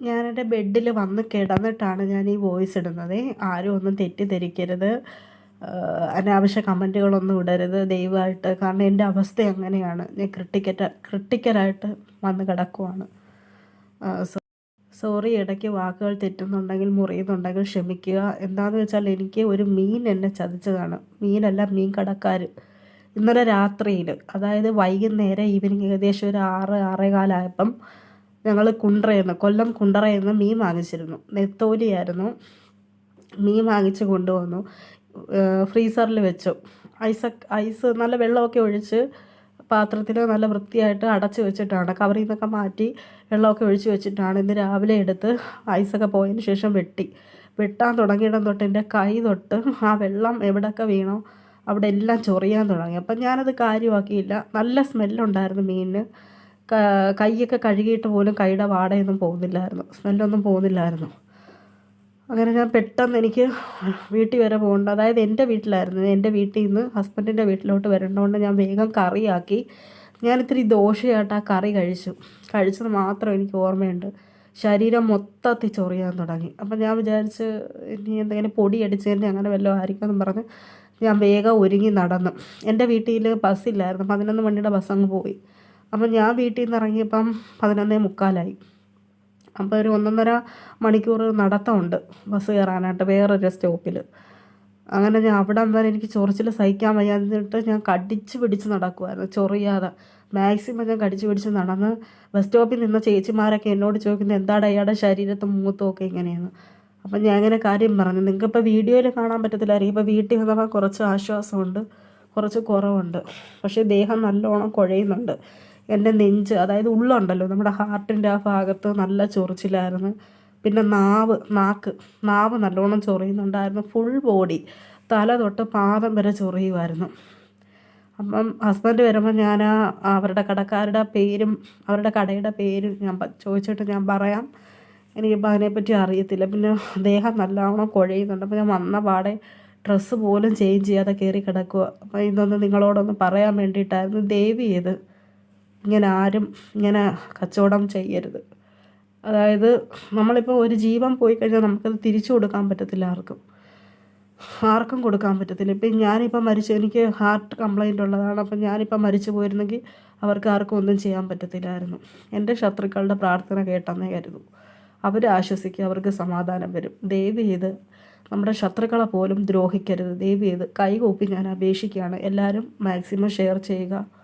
ഞാൻ എന്റെ ബെഡിൽ വന്ന് കിടന്നിട്ടാണ് ഞാൻ ഈ വോയിസ് ഇടുന്നത്. ആരും ഒന്നും തെറ്റിദ്ധരിക്കരുത്. അനാവശ്യ കമന്റുകളൊന്നും ഇടരുത് ദയവായിട്ട് കാരണം എന്റെ അവസ്ഥ അങ്ങനെയാണ്. ഞാൻ ക്രിട്ടിക്കറ്റ ക്രിട്ടിക്കലായിട്ട് വന്ന് കിടക്കുവാണ്. സോറി ഇടയ്ക്ക് വാക്കുകൾ തെറ്റുന്നുണ്ടെങ്കിൽ മുറിയുന്നുണ്ടെങ്കിൽ ക്ഷമിക്കുക. എന്താണെന്ന് വെച്ചാൽ എനിക്ക് ഒരു മീൻ എന്നെ ചതിച്ചതാണ്. മീനല്ല മീൻ കടക്കാർ ഇന്നലെ രാത്രിയിൽ അതായത് വൈകുന്നേരം ഈവനിങ് ഏകദേശം ഒരു ആറ് ആറേകാലായപ്പം ഞങ്ങൾ കുണ്ടറയെന്ന് കൊല്ലം കുണ്ടറയെന്ന് മീൻ വാങ്ങിച്ചിരുന്നു. നെത്തോലിയായിരുന്നു. മീൻ വാങ്ങിച്ച് കൊണ്ടുവന്നു. ഫ്രീസറിൽ വെച്ചു. ഐസ് ഐസ് നല്ല വെള്ളമൊക്കെ ഒഴിച്ച് പാത്രത്തിൽ നല്ല വൃത്തിയായിട്ട് അടച്ച് വെച്ചിട്ടാണ് കവറിൽ നിന്നൊക്കെ മാറ്റി വെള്ളമൊക്കെ ഒഴിച്ച് വെച്ചിട്ടാണ് ഇന്ന് രാവിലെ എടുത്ത് ഐസൊക്കെ പോയതിന് ശേഷം വെട്ടി. വെട്ടാൻ തുടങ്ങിയിടം തൊട്ട് എന്റെ കൈ തൊട്ട് ആ വെള്ളം എവിടെയൊക്കെ വീണോ അവിടെ എല്ലാം ചൊറിയാൻ തുടങ്ങി. അപ്പം ഞാനത് കാര്യമാക്കിയില്ല. നല്ല സ്മെല്ലുണ്ടായിരുന്നു മീനിന്. കൈയൊക്കെ കഴുകിയിട്ട് പോലും കൈയുടെ വാടയൊന്നും പോകുന്നില്ലായിരുന്നു. സ്മെല്ലൊന്നും പോകുന്നില്ലായിരുന്നു. അങ്ങനെ ഞാൻ പെട്ടെന്ന് എനിക്ക് വീട്ടിൽ വരെ പോകേണ്ട അതായത് എന്റെ വീട്ടിലായിരുന്നു. എന്റെ വീട്ടിൽ നിന്ന് ഹസ്ബൻഡിന്റെ വീട്ടിലോട്ട് വരേണ്ടതുകൊണ്ട് ഞാൻ വേഗം കറിയാക്കി. ഞാൻ ഇത്തിരി ദോശയായിട്ട് ആ കറി കഴിച്ചു. കഴിച്ചത് മാത്രം എനിക്ക് ഓർമ്മയുണ്ട്. ശരീരം മൊത്തത്തിൽ ചൊറിയാൻ തുടങ്ങി. അപ്പം ഞാൻ വിചാരിച്ച് ഇനി എന്തെങ്കിലും പൊടി അടിച്ചതിന്റെ അങ്ങനെ വല്ലതും ആയിരിക്കും എന്ന് പറഞ്ഞ് ഞാൻ വേഗം ഒരുങ്ങി നടന്നു. എന്റെ വീട്ടിൽ ബസ്സില്ലായിരുന്നു. പതിനൊന്ന് മണിയുടെ ബസ് അങ്ങ് പോയി. അപ്പം ഞാൻ വീട്ടിൽ നിന്ന് ഇറങ്ങിയപ്പം പതിനൊന്നേ മുക്കാലായി. അപ്പോൾ ഒരു ഒന്നൊന്നര മണിക്കൂർ നടത്തമുണ്ട് ബസ് കയറാനായിട്ട് വേറൊരു സ്റ്റോപ്പിൽ അങ്ങനെ ഞാൻ അവിടെ വരെ എനിക്ക് ചൊറിച്ചിൽ സഹിക്കാൻ വയ്യാതിട്ട് ഞാൻ കടിച്ച് പിടിച്ച് നടക്കുമായിരുന്നു ചൊറിയാതെ. മാക്സിമം ഞാൻ കടിച്ച് പിടിച്ച് നടന്ന് ബസ് സ്റ്റോപ്പിൽ നിന്ന ചേച്ചിമാരൊക്കെ എന്നോട് ചോദിക്കുന്നത് എന്താണ് അയാളുടെ ശരീരത്തെ മൂത്തമൊക്കെ ഇങ്ങനെയാണ് അപ്പം ഞാൻ ഇങ്ങനെ കാര്യം പറഞ്ഞു. നിങ്ങൾക്കിപ്പോൾ വീഡിയോയിൽ കാണാൻ പറ്റത്തില്ലായിരിക്കും ഇപ്പോൾ വീട്ടിൽ വന്നപ്പോൾ കുറച്ച് ആശ്വാസമുണ്ട് കുറച്ച് കുറവുണ്ട്. പക്ഷേ ദേഹം നല്ലോണം കുഴയുന്നുണ്ട്. എന്റെ നെഞ്ച് അതായത് ഉള്ളുണ്ടല്ലോ നമ്മുടെ ഹാർട്ടിന്റെ ആ ഭാഗത്ത് നല്ല ചൊറിച്ചിലായിരുന്നു. പിന്നെ നാവ് നാക്ക് നാവ് നല്ലോണം ചൊറിയുന്നുണ്ടായിരുന്നു. ഫുൾ ബോഡി തല തൊട്ട് പാദം വരെ ചൊറിയുമായിരുന്നു. അപ്പം ഹസ്ബൻഡ് വരുമ്പോൾ ഞാൻ അവരുടെ കടക്കാരുടെ പേരും അവരുടെ കടയുടെ പേരും ഞാൻ ചോദിച്ചിട്ട് ഞാൻ പറയാം. എനിക്കിപ്പോൾ അതിനെപ്പറ്റി അറിയത്തില്ല. പിന്നെ ദേഹം നല്ലവണ്ണം കുഴയുന്നുണ്ട്. അപ്പോൾ ഞാൻ വന്ന പാടെ ഡ്രസ്സ് പോലും ചേഞ്ച് ചെയ്യാതെ കയറി കിടക്കുക അപ്പോൾ ഇതൊന്ന് നിങ്ങളോടൊന്ന് പറയാൻ വേണ്ടിയിട്ടായിരുന്നു. ദേവി ചെയ്ത് ഇങ്ങനെ ആരും ഇങ്ങനെ കച്ചവടം ചെയ്യരുത്. അതായത് നമ്മളിപ്പോൾ ഒരു ജീവൻ പോയി കഴിഞ്ഞാൽ നമുക്കത് തിരിച്ചു കൊടുക്കാൻ പറ്റത്തില്ല ആർക്കും. ആർക്കും കൊടുക്കാൻ പറ്റത്തില്ല. ഇപ്പം ഞാനിപ്പം മരിച്ചു എനിക്ക് ഹാർട്ട് കംപ്ലൈന്റ് ഉള്ളതാണ്. അപ്പം ഞാനിപ്പം മരിച്ചു പോയിരുന്നെങ്കിൽ അവർക്ക് ആർക്കും ഒന്നും ചെയ്യാൻ പറ്റത്തില്ലായിരുന്നു. എന്റെ ശത്രുക്കളുടെ പ്രാർത്ഥന കേട്ടെന്നേ കരുതും. അവർ ആശ്വസിക്കുക അവർക്ക് സമാധാനം വരും. ദയവ് ചെയ്ത് നമ്മുടെ ശത്രുക്കളെ പോലും ദ്രോഹിക്കരുത്. ദയവ് ചെയ്ത് കൈകൂപ്പി ഞാൻ അപേക്ഷിക്കുകയാണ്. എല്ലാവരും മാക്സിമം ഷെയർ ചെയ്യുക.